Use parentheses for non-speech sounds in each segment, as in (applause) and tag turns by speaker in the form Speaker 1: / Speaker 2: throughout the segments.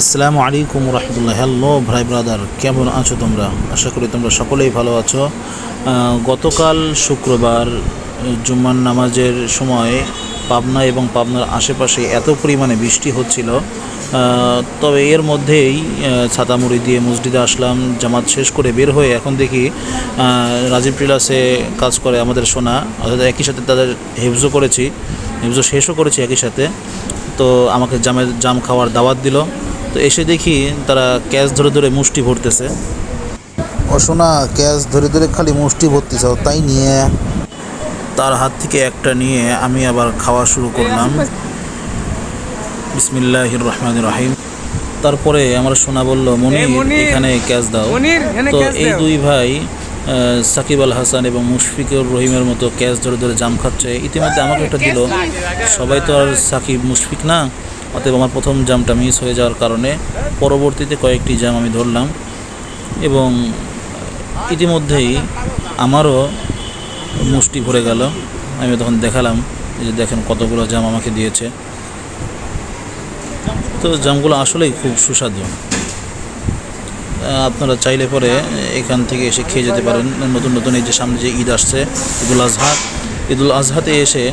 Speaker 1: আসসালামু আলাইকুম রহমতুল্লাহ। হ্যালো ভাই ব্রাদার কেমন আছো তোমরা? আশা করি তোমরা সকলেই ভালো আছো। গতকাল শুক্রবার আহ, জুম্মার নামাজের সময় পাবনা এবং পাবনার আশেপাশে এত পরিমাণে বৃষ্টি হচ্ছিল। তবে এর মধ্যেই ছাতামুড়ি দিয়ে মসজিদে আসলাম জামাত শেষ করে বের হয়ে এখন দেখি রাজীব ট্রিলাসে কাজ করে আমাদের সোনা অর্থাৎ একই সাথে তাদের হেফজো করেছি হেফজো শেষও করেছি একই সাথে। তো আমাকে জামের জাম খাওয়ার দাওয়াত দিল। তো এসে দেখি তারা ক্যাশ ধরে ধরে মুষ্টি ভরতেছে। ও শোনা ক্যাশ ধরে ধরে খালি মুষ্টি ভরতেছে ও তাই নিয়ে। তার হাত থেকে একটা নিয়ে আমি আবার খাওয়া শুরু করলাম। বিসমিল্লাহির রহমান রাহিম। তারপরে আমার সোনা বলল মনির
Speaker 2: মনির,
Speaker 1: এখানে ক্যাশ দাও। তো এই দুই ভাই সাকিব আল হাসান এবং মুশফিকুর রহিমের মতো ক্যাচ ধরে ধরে জাম খাচ্ছে। ইতিমধ্যে আমাকে একটা দিল। সবাই তো আর সাকিব মুশফিক না। অতএব আমার প্রথম জামটা মিস হয়ে যাওয়ার কারণে পরবর্তীতে কয়েকটি জাম আমি ধরলাম এবং ইতিমধ্যেই আমারও মুষ্টি ভরে গেল। আমি তখন দেখালাম যে দেখেন কতগুলো জাম আমাকে দিয়েছে। তো জামগুলো আসলেই খুব সুস্বাদু। আপনারা চাইলে পরে এখান থেকে এসে খেয়ে যেতে পারেন। নতুন নতুন এই যে সামনে যে ঈদ আসছে, ঈদুল আজহা, ঈদুল আজহাতে এসে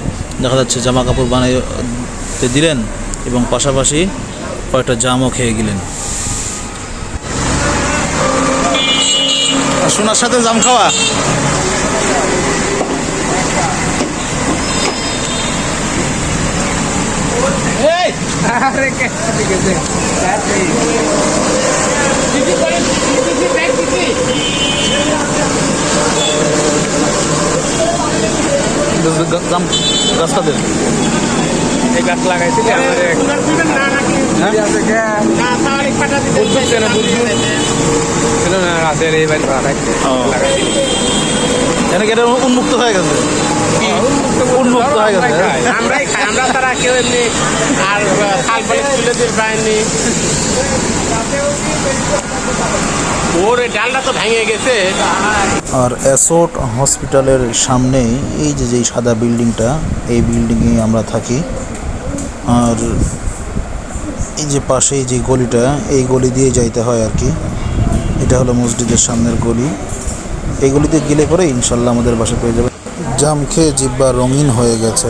Speaker 1: দেখা যাচ্ছে জামা কাপড় বানাইতে দিলেন। এবং পাশাপাশি কয়েকটা জামও খেয়ে গেলেন। সোনার সাথে জাম খাওয়া? জাম গাছ কাদের
Speaker 2: এই গাছ এই বাড়ি ভাড়া
Speaker 1: কেন এটা উন্মুক্ত হয়ে গেছে? উন্মুক্ত হয়ে গেছে?
Speaker 3: আমরাই খাই। আমরা তারা কেউ এমনি আর খাল পালে তুলে দিয়ে পায়নি ওর ডালটা তো ভেঙে গেছে।
Speaker 1: আর অ্যাসোট হসপিটালের সামনেই এই যে যেই সাদা বিল্ডিংটা এই বিল্ডিংয়ে আমরা থাকি। আর এই যে পাশেই যে গলিটা এই গলি দিয়ে যাইতে হয় আর কি। এটা হলো মসজিদের সামনের গলি। এই গলিতে গেলে পরে ইনশাল্লাহ আমাদের বাসা পেয়ে যাবে। জাম খেয়ে জিব্বা রঙিন হয়ে গেছে।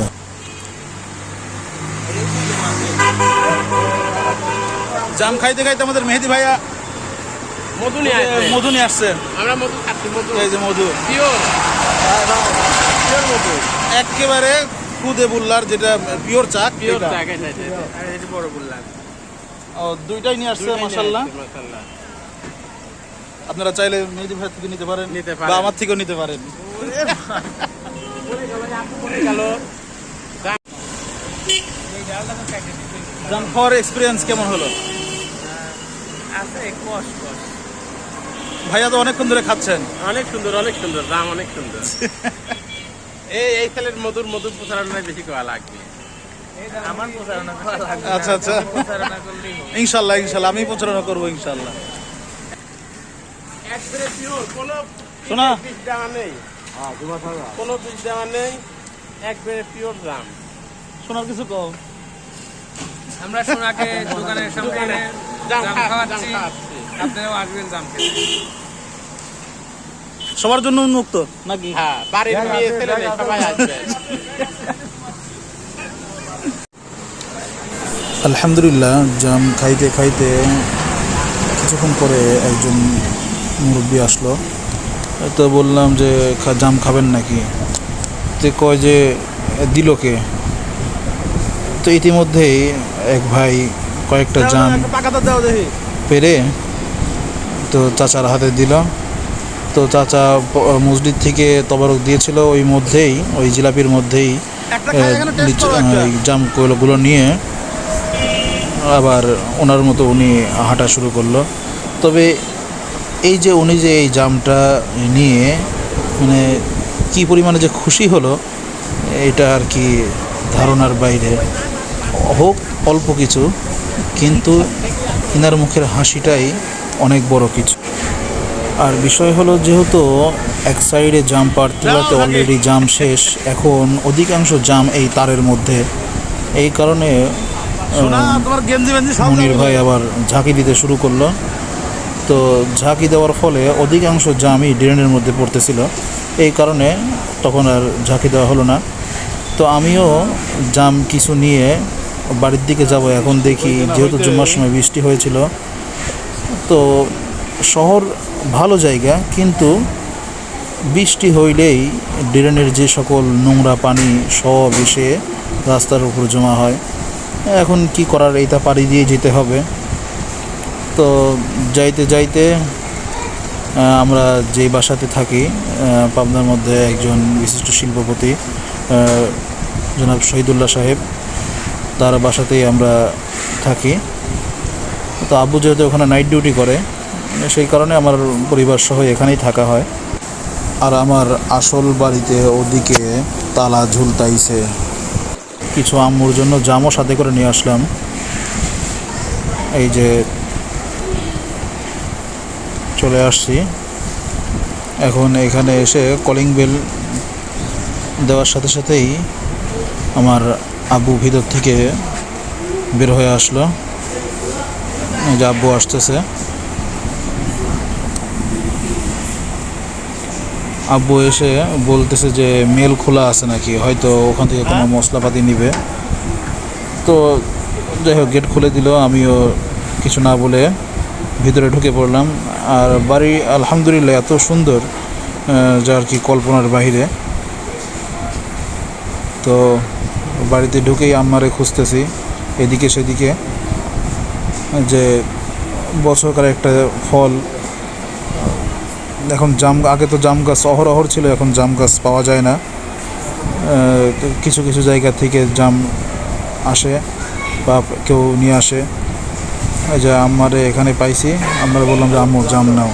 Speaker 1: জাম খাইতে খাইতে আমাদের মেহেদি ভাইয়া
Speaker 3: মধু নিয়ে
Speaker 1: মধু নিয়ে আসছে।
Speaker 3: আমরা মধু খাচ্ছি মধু।
Speaker 1: এই যে মধু।
Speaker 3: পিওর পিওর মধু।
Speaker 1: একেবারে খুদে বুল্লার যেটা পিওর চাক
Speaker 3: পিওর
Speaker 1: এটা।
Speaker 3: এটা বড় বললাম
Speaker 1: ও, দুইটাই নিয়ে আসছে
Speaker 3: মাশাআল্লাহ?
Speaker 1: আপনারা চাইলে মেহেদি ভাই থেকে নিতে পারেন বা আমার থেকেও নিতে পারেন।
Speaker 3: গেল
Speaker 1: জাম খাওয়ার এক্সপিরিয়েন্স কেমন হলো? ভাইয়া তো অনেকক্ষণ ধরে খাচ্ছেন।
Speaker 3: অনেক সুন্দর অনেক সুন্দর দাম অনেক সুন্দর। (laughs) এই এই ছেলের মধুর মধুর প্রচারণায় বেশি করা লাগবে।
Speaker 2: আমার প্রচারণা করা লাগবে
Speaker 1: আচ্ছা আচ্ছা। ইনশাল্লাহ ইনশাল্লাহ আমি প্রচারণা করব ইনশাল্লাহ।
Speaker 3: একবারে পিওর কোনো
Speaker 1: শোনা?
Speaker 3: বিষ দেওয়া নেই। কোনো বিষ দেওয়া নেই একবারে পিওর দাম
Speaker 1: শোনার কিছু কও?
Speaker 2: আমরা সোনাকে দোকানের সামনে
Speaker 3: জাম
Speaker 2: জাম
Speaker 3: খা- জাম
Speaker 2: খাওয়াচ্ছি।
Speaker 3: খাওয়াচ্ছি।
Speaker 2: আপনারাও আসবেন জাম খেতে।
Speaker 1: সবার জন্য উন্মুক্ত নাকি?
Speaker 3: হ্যাঁ বাড়ির মেয়ে ছেলে সবাই আসবে।
Speaker 1: আলহামদুলিল্লাহ জাম খাইতে খাইতে কিছুক্ষণ পরে একজন মুরব্বী আসলো। তো বললাম যে জাম খাবেন নাকি? তে কয় যে দিল কে? তো ইতিমধ্যেই এক ভাই কয়েকটা জাম পেরে তো চাচার হাতে দিল। তো চাচা মসজিদ থেকে তবারক দিয়েছিল ওই মধ্যেই ওই জিলাপির মধ্যেই জামগুলো নিয়ে আবার ওনার মতো উনি হাঁটা শুরু করল। তবে এই যে উনি যে এই জামটা নিয়ে মানে কি পরিমাণে যে খুশি হলো এটা আর কি ধারণার বাইরে। হোক অল্প কিছু কিন্তু ইনার মুখের হাসিটাই অনেক বড় কিছু। আর বিষয় হলো যেহেতু এক সাইডে জাম পারতুলাতে অলরেডি জাম শেষ এখন অধিকাংশ জাম এই তারের মধ্যে। এই কারণে মনির ভাই আবার ঝাঁকি দিতে শুরু করল। তো ঝাঁকি দেওয়ার ফলে অধিকাংশ জামই ড্রেনের মধ্যে পড়তেছিল। এই কারণে তখন আর ঝাঁকি দেওয়া হলো না। তো আমিও জাম কিছু নিয়ে বাড়ির দিকে যাব এখন দেখি যেহেতু জুম্মার সময় বৃষ্টি হয়েছিল। তো শহর ভালো জায়গা, কিন্তু বৃষ্টি হইলেই ড্রেনের যে সকল নোংরা পানি সব এসে রাস্তার উপর জমা হয়। এখন কি করার, এইটা পাড়ি দিয়ে যেতে হবে। তো যাইতে যাইতে আমরা যেই বাসাতে থাকি পাবনার মধ্যে একজন বিশিষ্ট শিল্পপতি জনাব শহীদুল্লাহ সাহেব, তার বাসাতেই আমরা থাকি। তো আব্বু যেহেতু ওখানে নাইট ডিউটি করে সেই কারণে আমার পরিবার সহ এখানেই থাকা হয়। আর আমার আসল বাড়িতে ওদিকে তালা ঝুলতাইছে। কিছু আম্মুর জন্য জামও সাথে করে নিয়ে আসলাম। এই যে চলে আসছি। এখন এখানে এসে কলিং বেল দেওয়ার সাথে সাথেই আমার আব্বু ভিতর থেকে বের হয়ে আসলো। যে আব্বু আসতেছে। আব্বু এসে বলতেছে যে মেল খোলা আছে নাকি হয়তো ওখান থেকে কোনো মশলাপাতি নিবে। তো যাই হোক গেট খুলে দিল আমিও কিছু না বলে ভিতরে ঢুকে পড়লাম। আর বাড়ি আলহামদুলিল্লাহ এত সুন্দর আহ, যা আর কি কল্পনার বাইরে তো বাড়িতে ঢুকেই আম্মারে খুঁজতেছি এদিকে সেদিকে যে বছরকার একটা ফল এখন জাম আগে তো জাম গাছ অহরহর ছিল, এখন জাম গাছ পাওয়া যায় না। কিছু কিছু জায়গা থেকে জাম আসে বা কেউ নিয়ে আসে। যে আম্মারে এখানে পাইছি, আমরা বললাম যে, আম্মু, জাম নাও।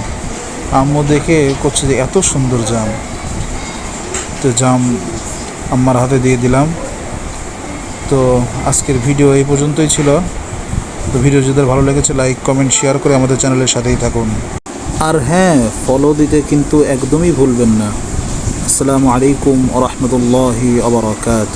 Speaker 1: আম্মু দেখে করছে যে, এত সুন্দর জাম। তো জাম আম্মার হাতে দিয়ে দিলাম। তো আজকের ভিডিও এই পর্যন্তই ছিল। তো ভিডিও যদি ভালো লেগেছে, লাইক, কমেন্ট, শেয়ার করে আমাদের চ্যানেলের সাথেই থাকুন। আর হ্যাঁ ফলো দিতে কিন্তু একদমই ভুলবেন না। আসসালামু আলাইকুম রহমতুল্লাহি আবরকাত